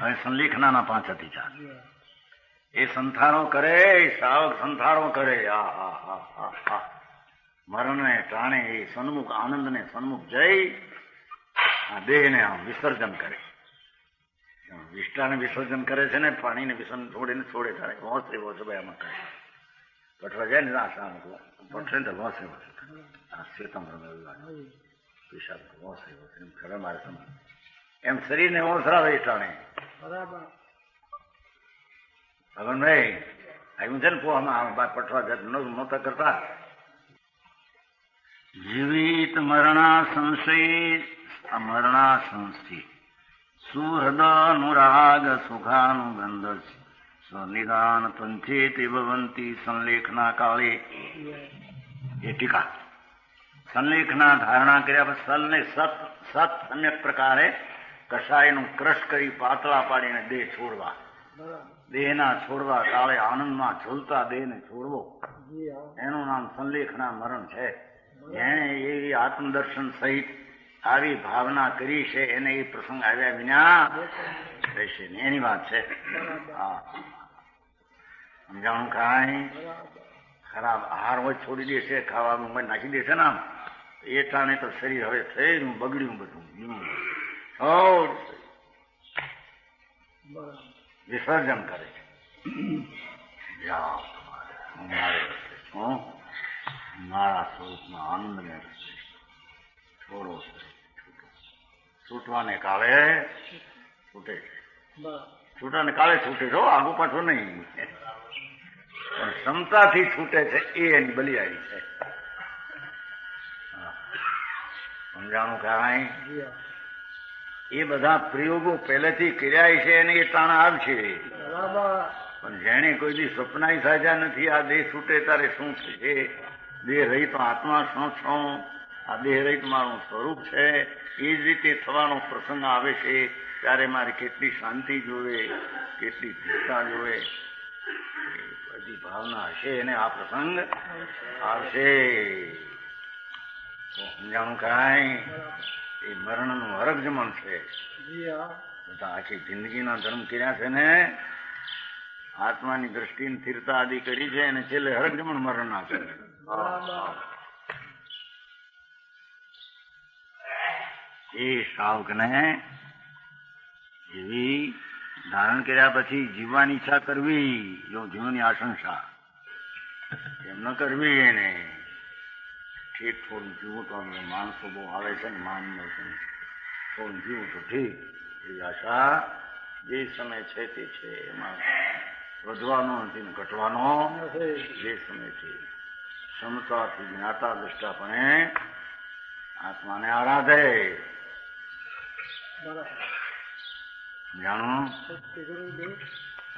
હવે સંલેખનાના પાંચ અતિચાર એ સંથારો કરે શ્રાવક સંથારો કરે. આ હા હા હા હા મરણને ટાણે એ સન્મુખ, આનંદને સન્મુખ જઈ આ દેહને આમ વિસર્જન કરે. વિષ્ટાને વિસર્જન કરે છે ને, પાણીને વિસર્જન છોડીને છોડે તારે. હોશ છે ભાઈ આમાં કરે. પઠવા જાય ને આ શામ પઠશે ને હોશ એવો આ શ્વેતમ રમે પિશાબ હોશ છે એમ ખરે મારે સમજ એમ શરીરને ઓસરાવે એ ટાણે બરાબર. ભગવાનભાઈ, આવ્યું છે ને પોવામાં પઠવા નહોતા કરતા. જીવિત મરણા સંશય અમરણા સંસ્થિત સુહૃદ અનુરાગ સુખાનુગંધ સ્વનિદાન પંચેતિ ભવંતી સંલેખના કાળે. એ ટીકા. સંલેખના ધારણા કર્યા પછી સલને સત સત સમ્યક પ્રકારે કષાયનું ક્રશ કરી પાતળા પાડીને દેહ છોડવા. દેહના છોડવા કાળે આનંદમાં ઝૂલતા દેહને છોડવો. એનું નામ સંલેખના મરણ છે. જેણે એવી આત્મદર્શન સહિત આવી ભાવના કરી છે એને એ પ્રસંગ આવ્યા વિના રહેશે એની વાત છે. હા. સમજાણું કાંઈ? ખરાબ આહાર હોય છોડી દેશે ખાવાનું હોય નાખી દેશે ને આમ. એ ટાણે તો શરીર હવે થઈને બગડ્યું બધું. વિસર્જન કરે છે. હું? મારે સ્વરૂપમાં આનંદને છોડો છૂટવાને કાળે છૂટે છે. બરાબર. છૂટાને કાળે છૂટે છો આગુ પાછું નહીં. પણ ક્ષમતાથી છૂટે છે એ એની બલિયારી છે. સમજાણું કાંઈ એ બધા પ્રયોગો પહેલેથી કર્યા છે અને એ તાણ આવશે. પણ જેને કોઈ દી સપનાય સાજા નથી, આ દેહ છૂટે તારે શું થશે? દેહ રહિત આત્મા શું છું? આ દેહ રહીત મારું સ્વરૂપ છે. એ જ રીતે થવાનો પ્રસંગ આવે છે. ત્યારે મારે કેટલી શાંતિ જોવે, કેટલી ધીરતા જોવે. બધી ભાવના હશે અને આ પ્રસંગ આવશે. સમજાણું કાંઈ? એ મરણનું હરકજમણ છે. જી હા બધા આખી જિંદગીના ધર્મ કર્યા છે ને આત્માની દ્રષ્ટિ સ્થિરતા આદિ કરી છે અને છેલ્લે હરકજમણ મરણ ના બરાબર એ શ્રાવકને એવી ધારણ કર્યા પછી જીવવાની ઈચ્છા કરવી જો જીવની આશંસા. એમ ન કરવી એને. ઠીક થોડું જીવું તો અમને માણસો બહુ આવે છે ને માન છે થોડું જીવું તો ઠીક. એવી આશા જે સમય છે તે છે. એમાં વધવાનો નથી ને ઘટવાનો. જે સમય છે. ક્ષમતાથી જ્ઞાતા દ્રષ્ટાપણે આત્માને આરાધે. જાણો?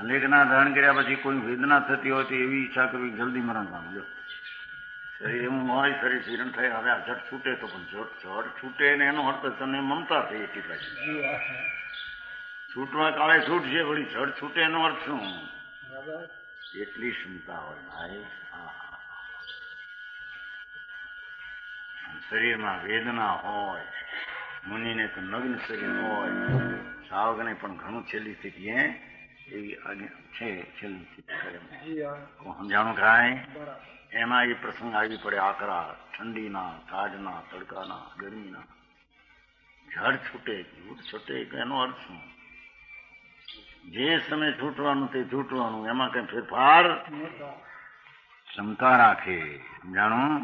અનેકના ધારણ કર્યા પછી કોઈ વેદના થતી હોય તો એવી ઈચ્છા કરવી જલ્દી મરણ પામજો. એવું હોય શીરણ થાય હવે આ જડ છૂટે તો પણ જડ જડ છૂટે ને એનો અર્થ તને મમતા થઈ એટલી પાછી. હા છૂટવા કાળે છૂટશે વળી જડ છૂટે એનો અર્થ શું? એટલી ક્ષમતા હોય ભાઈ. શરીરમાં વેદના હોય મુનિને તો નગ્ન શરીર હોય સાવગને પણ ઘણું છેલ્લી સ્થિતિએ એવી છે છેલ્લી સ્થિતિ હા. હું સમજાણું કાંઈ એમાં એ પ્રસંગ આવી પડે આકરા ઠંડીના કાઢના તડકાના ગરમીના. ઝાડ છૂટે ઝૂટ છૂટે એનો અર્થ શું? જે સમય છૂટવાનું તે છૂટવાનું એમાં કઈ ફેરફાર? ક્ષમતા રાખે. જાણો?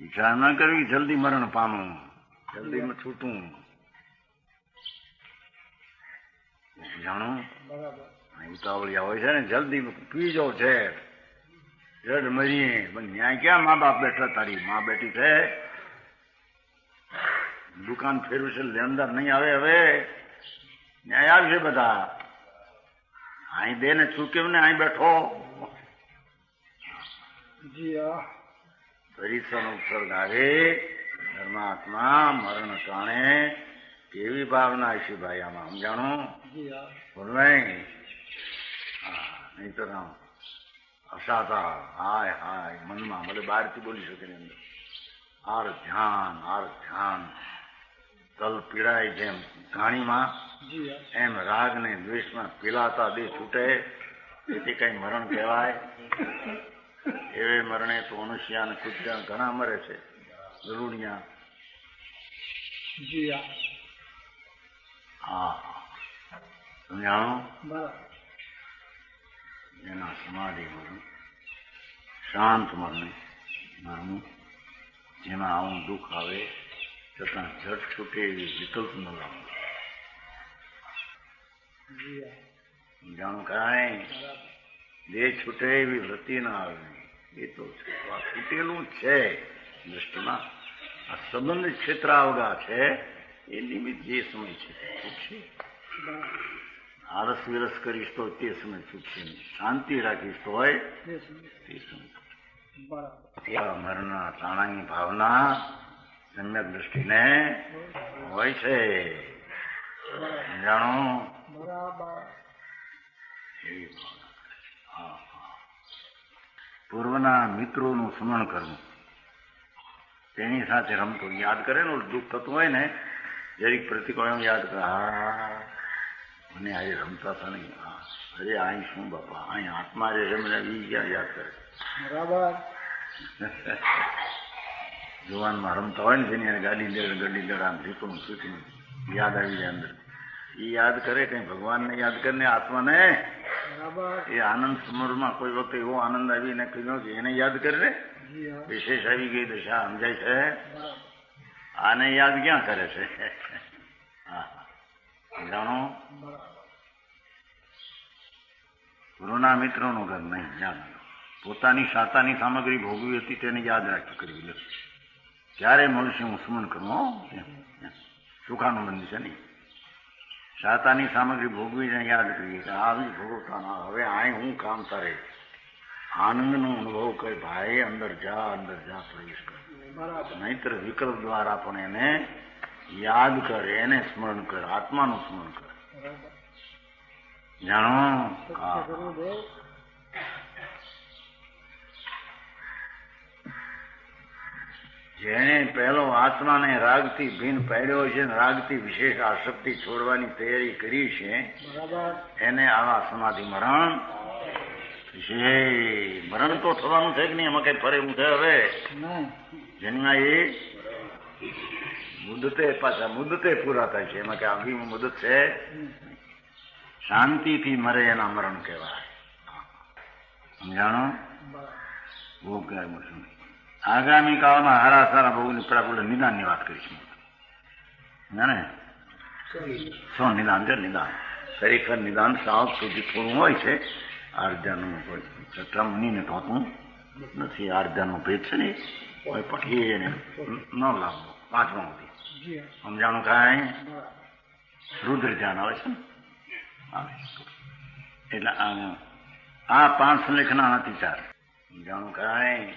ઈચ્છા ન કરવી જલ્દી મરણ પામું. જલ્દી છૂટું. જાણો? ઉતાવળિયા હોય છે ને જલ્દી પી જાઓ છે જડ મરીએ પણ ન્યાય ક્યાં મા બાપ બેઠા? તારી મા બેઠી છે. દુકાન ફેરવું છે લેણદાર નહીં આવે હવે. ન્યાય આવશે બધા. અહીં દે ને ચૂક્યો ને અહીં બેઠો? પરિસરનો ઉપસર્ગ આવે ધર્માત્મા મરણ કાણે કેવી ભાવના છે ભાઈ આમાં સમજાણું? જી હા હા નહીં તો રામ. હસાતા હાય હાય મનમાં ભલે બહારથી બોલી શકે ને અંદર. આર ધ્યાન આર ધ્યાન. તલ પીડાય જેમ ઘાણીમાં એમ રાગ ને દ્વેષમાં પીલાતા દે છૂટે. તેથી કઈ મરણ કહેવાય. એવે મરણે તો મનુષ્ય અને કુતરા ઘણા મરે છે. રૂણિયા હા. સમજાણો? બરાબર. જેના સમાધિ મરણ શાંત મરણે મરવું જેમાં આવું દુઃખ આવે, છતાં જટ છૂટે એવી વિકલ્પ ન લાવું જાણું કાંઈ દેહ છૂટે એવી વૃત્તિ ના આવે. એ તો છૂટેલું છે, દ્રષ્ટિમાં. આ સંબંધ ક્ષેત્ર આવગા છે, એ નિમિત્ત જે સમય છે. આરસ વિરસ કરીશ તો તે સમય છૂટશે નહીં શાંતિ રાખીશ તો હોય તે સમય મરના તાણાની ભાવના સમ્યક દ્રષ્ટિને હોય છે સમજાણો એવી ભાવના પૂર્વના મિત્રોનું સ્મરણ કરવું તેની સાથે રમતો યાદ કરે ને દુઃખ થતું હોય ને જરીક પ્રતિકોણ યાદ કરે હા મને આજે રમતા હતા નહીં. અરે અહીં શું બાપા અહીં આત્મા રહે મને ઈ ક્યાં યાદ કરે? બરાબર. જુવાનમાં રમતા હોય ને જેની ગાડી લે ગડી લે આમ ચૂકણું યાદ આવી જાય અંદર. એ યાદ કરે કઈ ભગવાનને યાદ કરીને આત્માને? બરાબર. એ આનંદ સમરમાં કોઈ વખતે એવો આનંદ આવીને કહ્યો કે એને યાદ કરે વિશેષ આવી ગઈ દશા સમજાય છે? આને યાદ ક્યાં કરે છે? જાણો બરાબર ગુરુના મિત્રોનું ઘર નહીં જ્ઞાન પોતાની શાતાની સામગ્રી ભોગવી હતી તેને યાદ રાખી કરવી લે. ક્યારે મળશે હું સ્મરણ કરું હો? એમ, એમ. સુખાનું બંધ છે નહીં શાતાની સામગ્રી ભોગવીને યાદ કરીએ કે આવી ભોગવતા ના હવે આય હું કામ તારે. આનંદનો અનુભવ કર ભાઈ અંદર જા અંદર જા પ્રવેશ કર. બરાબર. નહીતર વિકલ્પ દ્વારા પણ એને યાદ કર એને સ્મરણ કર આત્માનું સ્મરણ કર. જાણો? જેને હા પહેલો આત્માને રાગથી ભીન પાડ્યો છે રાગથી વિશેષ આસક્તિ છોડવાની તૈયારી કરી છે એને આવા સમાધિ મરણ છે. મરણ તો થવાનું છે કે નહીં? એમાં કઈ ફરે એવું છે હવે જન્મ એ મુદતે પાછા મુદતે પૂરા થાય છે. એમાં કે આગી મુદત છે? શાંતિથી મરે એના મરણ કહેવાય. સમજાણો? બહુ કહેવું છું આગામી કાળમાં હારા સારા બહુની પડાપડ નિદાનની વાત કરીશું. જાણે શું નિદાન છે? નિદાન. ખરેખર નિદાન સાવ સુધી થોડું હોય છે. આર્જાનું કોઈ છઠ્ઠા મુનિને તો હોતું નથી. આરજાનો ભેદ છે ને? પણ એને ન લાવવો. પાંચમા સુધી સમજાણું કાંઈ રુદ્ર ધ્યાન આવે છે ને એટલે આ પાંચ લેખના નથી ચાર સમજાણું કાંઈ